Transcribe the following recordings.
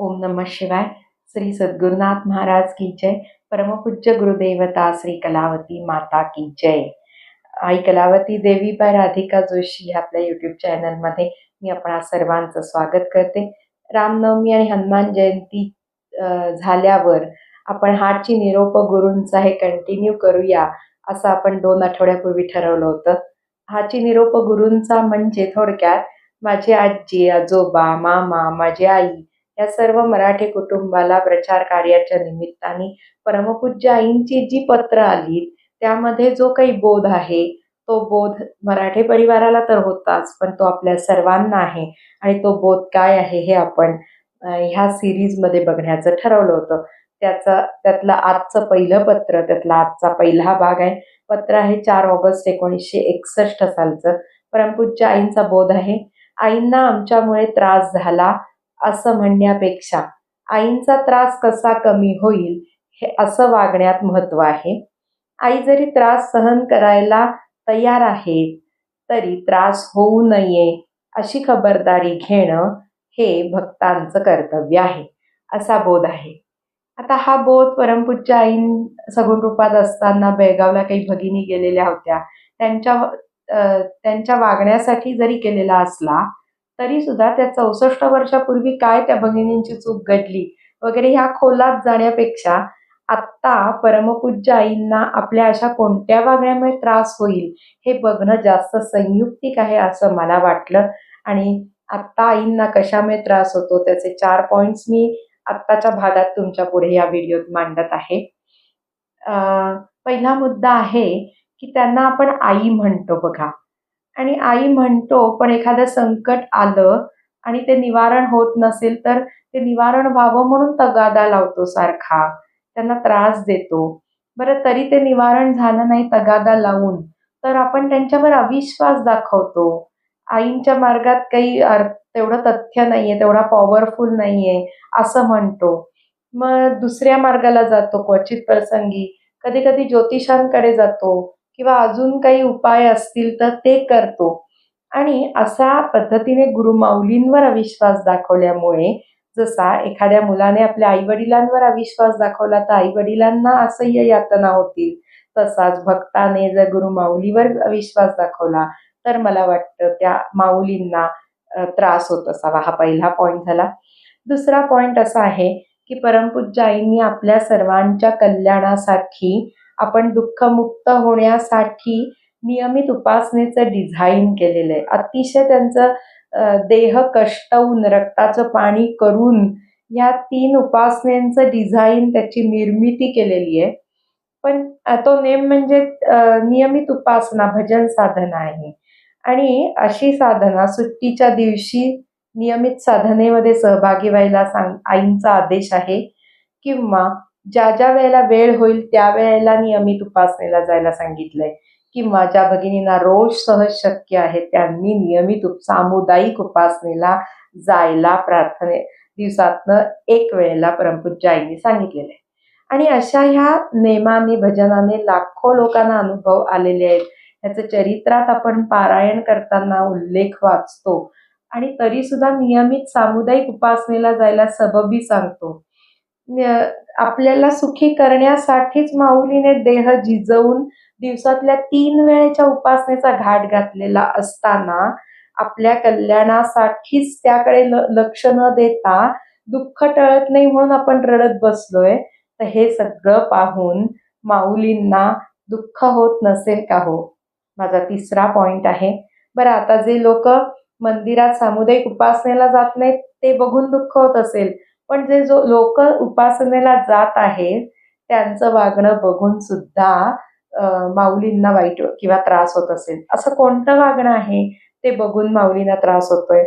ओम नमः शिवाय. श्री सद्गुरुनाथ महाराज की जय. परमपूज्य गुरुदेवता श्री कलावती माता की जय. आई कलावती देवी बाय राधिका जोशी आपल्या यूट्यूब चॅनलमध्ये मी आपणा सर्वांचं स्वागत करते. रामनवमी आणि हनुमान जयंती झाल्यावर आपण हाची निरोप गुरूंचा हे कंटिन्यू करूया असं आपण दोन आठवड्यापूर्वी ठरवलं होतं. हाची निरोप गुरूंचा म्हणजे थोडक्यात माझी आजी आजोबा मामा माझी आई या सर्व मराठी कुटुंबाला प्रचार कार्याच्या निमित्ताने परमपूज्य आईंची जी पत्र आली त्यामध्ये जो काही बोध आहे तो बोध मराठी परिवाराला तर होताच पण तो आपल्या सर्वांना आहे. आणि तो बोध काय आहे हे आपण ह्या सिरीजमध्ये बघण्याचं ठरवलं होतं. त्याचं त्यातलं आजचं पहिलं पत्र त्यातला आजचा पहिला भाग आहे. पत्र आहे चार ऑगस्ट एकोणीसशे एकसष्ट सालचं. परमपूज्य आईंचा बोध आहे. आईंना आमच्यामुळे त्रास झाला. असं म्हणण्यापेक्षा आईंचा त्रास कसा कमी होईल हे असं वागण्यात महत्त्व आहे. आई जरी त्रास सहन करायला तयार आहेत तरी त्रास होऊ नये अशी खबरदारी घेणं हे भक्तांचं कर्तव्य आहे असा बोध आहे. आता हा बोध परमपूज्य आईन सगुण रूपात असताना बेळगावला काही भगिनी गेलेल्या होत्या. त्यांच्या त्यांच्या वागण्यासाठी जरी केलेला असला तरी सुद्धा त्या चौसष्ट वर्षापूर्वी काय त्या भगिनींची चूक घडली? वगैरे ह्या खोलात जाण्यापेक्षा आत्ता परमपूज्य आईंना आपल्या अशा कोणत्या वागण्यामुळे त्रास होईल हे बघणं जास्त संयुक्तिक आहे असं मला वाटलं. आणि आत्ता आईंना कशामुळे त्रास होतो त्याचे चार पॉईंट्स मी आत्ताच्या भागात तुमच्यापुढे या व्हिडिओत मांडत आहे. पहिला मुद्दा आहे की त्यांना आपण आई म्हणतो बघा. आणि आई म्हणतो पण एखादं संकट आलं आणि ते निवारण होत नसेल तर ते निवारण व्हावं म्हणून तगादा लावतो सारखा. त्यांना त्रास देतो. बरं तरी ते निवारण झालं नाही तगादा लावून तर आपण त्यांच्यावर अविश्वास दाखवतो. आईंच्या मार्गात काही अर्थ तेवढं तथ्य नाहीये तेवढा पॉवरफुल नाहीये असं म्हणतो. मग दुसऱ्या मार्गाला जातो क्वचित प्रसंगी. कधी कधी ज्योतिषांकडे जातो. किंवा अजून काही उपाय असतील तर ते करतो. आणि अशा पद्धतीने गुरुमाऊलींवर अविश्वास दाखवल्यामुळे जसा एखाद्या मुलाने आपल्या आई वडिलांवर अविश्वास दाखवला तर आई वडिलांना असह्य यातना होतील. तसाच भक्ताने जर गुरुमाऊलीवर अविश्वास दाखवला तर मला वाटतं त्या माऊलींना त्रास होत असावा. हा पहिला पॉईंट झाला. दुसरा पॉईंट असा आहे की परमपूज्य आईंनी आपल्या सर्वांच्या कल्याणासाठी आपण दुःखमुक्त होण्यासाठी नियमित उपासनेचं डिझाईन केलेलं आहे. अतिशय त्यांचं देह कष्टवून रक्ताचं पाणी करून ह्या तीन उपासनेचं डिझाईन त्याची निर्मिती केलेली आहे. पण तो नेम म्हणजे नियमित उपासना भजन साधना आहे. आणि अशी साधना सुट्टीच्या दिवशी नियमित साधनेमध्ये सहभागी व्हायला सांग आईंचा आदेश आहे किंवा ज्या ज्या वेळेला वेळ होईल त्या वेळेला नियमित उपासनेला जायला सांगितलंय किंवा ज्या भगिनींना रोज सहज शक्य आहे त्यांनी नियमित उप सामुदायिक उपासनेला जायला प्रार्थने दिवसातनं एक वेळेला परमपूज्य आईंनी सांगितलेलं आहे आणि अशा ह्या नेमाने भजनाने लाखो लोकांना अनुभव आलेले आहेत. ह्याचं चरित्रात आपण पारायण करताना उल्लेख वाचतो आणि तरी सुद्धा नियमित सामुदायिक उपासनेला जायला सबबी सांगतो. आपल्याला सुखी करण्यासाठीच माऊलीने देह झिजवून दिवसातल्या तीन वेळेच्या उपासनेचा घाट घातलेला असताना आपल्या कल्याणासाठीच त्याकडे लक्ष न देता दुःख टळत नाही म्हणून आपण रडत बसलोय. तर हे सगळं पाहून माऊलींना दुःख होत नसेल का हो? माझा तिसरा पॉइंट आहे. बरं आता जे लोक मंदिरात सामुदायिक उपासनेला जात नाहीत ते बघून दुःख होत असेल. पण जे जो लोक उपासनेला जात आहेत त्यांचं वागणं बघून सुद्धा माऊलींना वाईट किंवा त्रास होत असेल. असं कोणतं वागणं आहे? ते बघून माऊलींना त्रास होतोय.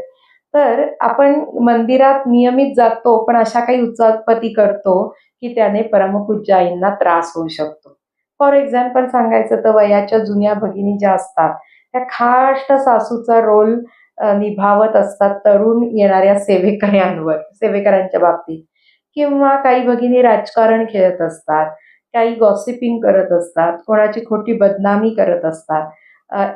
तर आपण मंदिरात नियमित जातो पण अशा काही उचापती करतो की त्याने परमपूज्य आईंना त्रास होऊ शकतो. फॉर एक्झाम्पल सांगायचं तर वयाच्या जुन्या भगिनी ज्या असतात त्या खाष्ट सासूचा रोल निभावत असतात तरुण येणाऱ्या सेवेकऱ्यांवर सेवेकऱ्यांच्या बाबतीत. किंवा काही भगिनी राजकारण खेळत असतात काही गॉसिपिंग करत असतात कोणाची खोटी बदनामी करत असतात.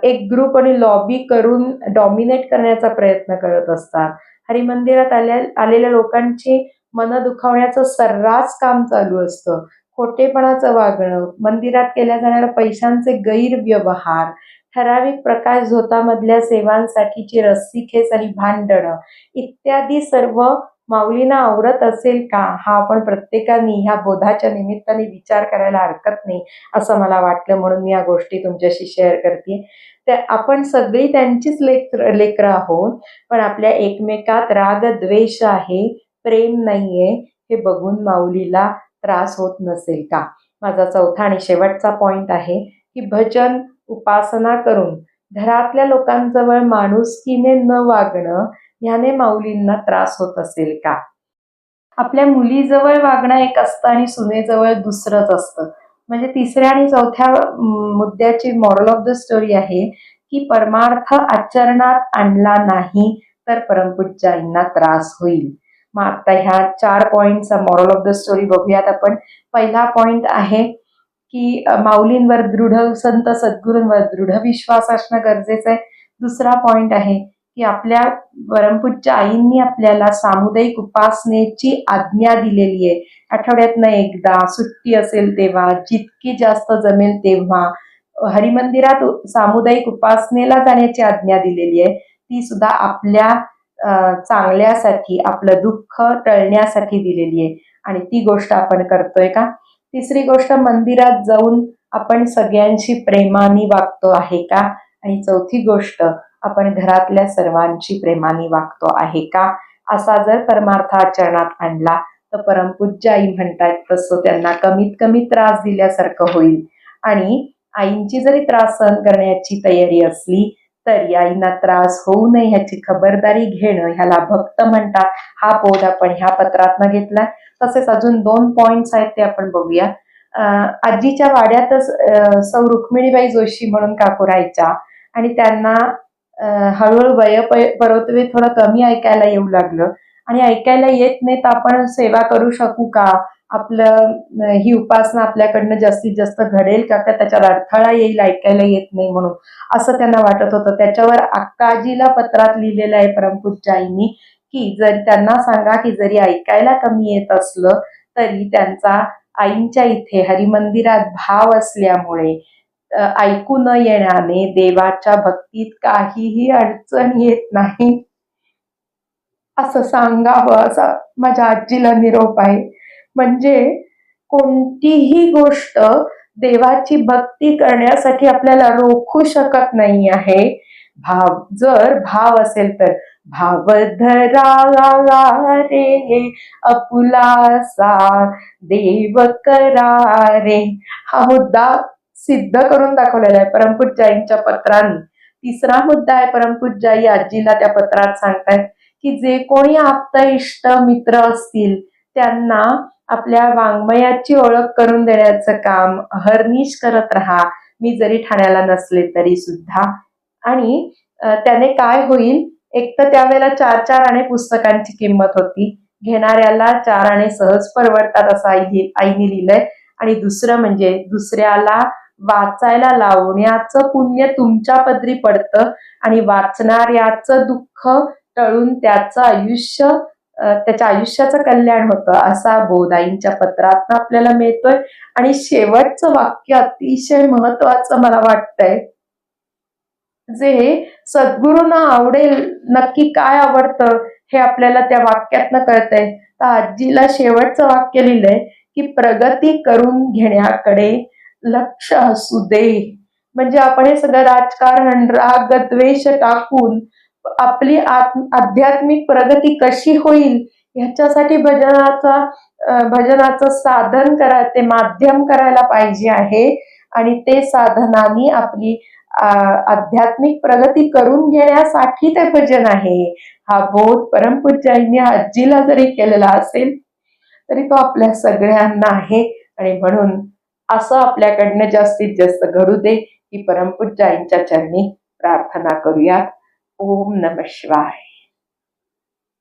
एक ग्रुप आणि लॉबी करून डॉमिनेट करण्याचा प्रयत्न करत असतात. हरिमंदिरात आल्या आलेल्या लोकांची मन दुखावण्याचं सर्रास काम चालू असतं. खोटेपणाचं वागणं मंदिरात केल्या जाणाऱ्या पैशांचे गैरव्यवहार ठराविक प्रकाश झोतामधल्या सेवांसाठीची रस्सीखेच आणि भांडणं इत्यादी सर्व माऊलींना आवडत असेल का? हा आपण प्रत्येकाने ह्या बोधाच्या निमित्ताने विचार करायला हरकत नाही असं मला वाटलं म्हणून मी या गोष्टी तुमच्याशी शेअर करते. त्या आपण सगळी त्यांचीच लेकर लेकरं आहोत पण आपल्या एकमेकात राग द्वेष आहे प्रेम नाहीये हे बघून माऊलीला त्रास होत नसेल का? माझा चौथा आणि शेवटचा पॉईंट आहे की भजन उपासना करून घरातल्या लोकांजवळ माणुसकीने न वागणं ह्याने माऊलींना त्रास होत असेल का? आपल्या मुलीजवळ वागणं एक असतं आणि सुनेजवळ दुसरंच असतं. म्हणजे तिसऱ्या आणि चौथ्या मुद्द्याची मॉरल ऑफ द स्टोरी आहे की परमार्थ आचरणात आणला नाही तर परमपूज्य त्रास होईल. मग आता ह्या चार पॉईंटचा मॉरल ऑफ द स्टोरी बघूयात आपण. पहिला पॉइंट आहे की माऊलींवर दृढ संत सद्गुरूंवर दृढ विश्वास असणं गरजेचं आहे. दुसरा पॉइंट आहे की आपल्या परमपूज्य आईंनी आपल्याला सामुदायिक उपासनेची आज्ञा दिलेली आहे. आठवड्यातनं एकदा सुट्टी असेल तेव्हा जितकी जास्त जमेल तेव्हा हरिमंदिरात सामुदायिक उपासनेला जाण्याची आज्ञा दिलेली आहे. ती सुद्धा आपल्या चांगल्यासाठी आपलं दुःख टळण्यासाठी दिलेली आहे. आणि ती गोष्ट आपण करतोय का? तिसरी गोष्ट मंदिरात जाऊन आपण सगळ्यांशी प्रेमाने वागतो आहे का? आणि चौथी गोष्ट आपण घरातल्या सर्वांची प्रेमाने वागतो आहे का? असा जर परमार्थ आचरणात आणला तर परमपूज्य आई म्हणतात तसं त्यांना कमीत कमी त्रास दिल्यासारखं होईल. आणि आईंची जरी त्रास सहन करण्याची तयारी असली तरी आईंना त्रास होऊ नये ह्याची खबरदारी घेणं ह्याला भक्त म्हणतात. हा बोध आपण ह्या पत्रातनं घेतला तसेच अजून दोन पॉइंट्स आहेत ते आपण बघूया. आजीच्या वाड्यातच सौ रुक्मिणीबाई जोशी म्हणून काकू राहायच्या आणि त्यांना हळूहळू वय परतवे थोडं कमी ऐकायला येऊ लागलं. आणि ऐकायला येत नाही तर आपण सेवा करू शकू का? आपलं ही उपासना आपल्याकडनं जास्तीत जास्त घडेल का? का त्याच्यात अडथळा येईल ऐकायला येत नाही म्हणून? असं त्यांना वाटत होतं. त्याच्यावर अक्काजीला पत्रात लिहिलेलं आहे परमपूज्य आईनी की जर त्यांना सांगा की जरी ऐकायला कमी येत असलं तरी त्यांचा आईंच्या इथे हरिमंदिरात भाव असल्यामुळे ऐकू न येण्याने देवाच्या भक्तीत काहीही अडचण येत नाही. असं सांगावं असा माझ्या आजीला निरोप आहे. म्हणजे कोणतीही गोष्ट देवाची भक्ती करण्यासाठी आपल्याला रोखू शकत नाही आहे. भाव जर भाव असेल तर. भाव धरा रे अपुलासा. देव करा रे. हा मुद्दा सिद्ध करून दाखवलेला आहे परमपूज्याईंच्या पत्रांनी. तिसरा मुद्दा आहे परमपूज्याई आजीला त्या पत्रात सांगतायत की जे कोणी आप्त इष्ट मित्र असतील त्यांना आपल्या वाङ्मयाची ओळख करून देण्याचं काम हरनिश करत राहा. मी जरी ठाण्याला नसले तरी सुद्धा. आणि त्याने काय होईल? एक तर त्यावेळेला चार चार आणे पुस्तकांची किंमत होती. घेणाऱ्याला चार आणे सहज परवडतात असं आई आईने लिहिलंय. आणि दुसरं म्हणजे दुसऱ्याला वाचायला लावण्याचं पुण्य तुमच्या पदरी पडतं. आणि वाचणाऱ्याचं दुःख टळून त्याचं आयुष्य त्याच्या आयुष्याचं कल्याण होतं असा बोध आईंच्या पत्रात आपल्याला मिळतोय. आणि शेवटचं वाक्य अतिशय महत्वाचं मला वाटतंय. जे सद्गुरूंना आवडेल नक्की काय आवडतं हे आपल्याला त्या वाक्यातनं कळतंय. तर आजीला शेवटचं वाक्य लिहिलंय की प्रगती करून घेण्याकडे लक्ष असू दे. म्हणजे आपण हे सगळं राजकारण राग द्वेष टाकून आपली आध्यात्मिक प्रगती कशी होईल ह्याच्यासाठी भजनाचा भजनाचं साधन करा ते माध्यम करायला पाहिजे आहे. आणि ते साधनाने आपली आध्यात्मिक प्रगती करून घेण्यासाठी ते भजन आहे. हा बोध परमपूज्यांनी आजीला जरी केलेला असेल तरी तो आपल्या सगळ्यांना आहे. आणि म्हणून असं आपल्याकडनं जास्तीत जास्त घडू दे ही परमपूज्याईंच्या चरणी प्रार्थना करूया. ओम नम शिवाय।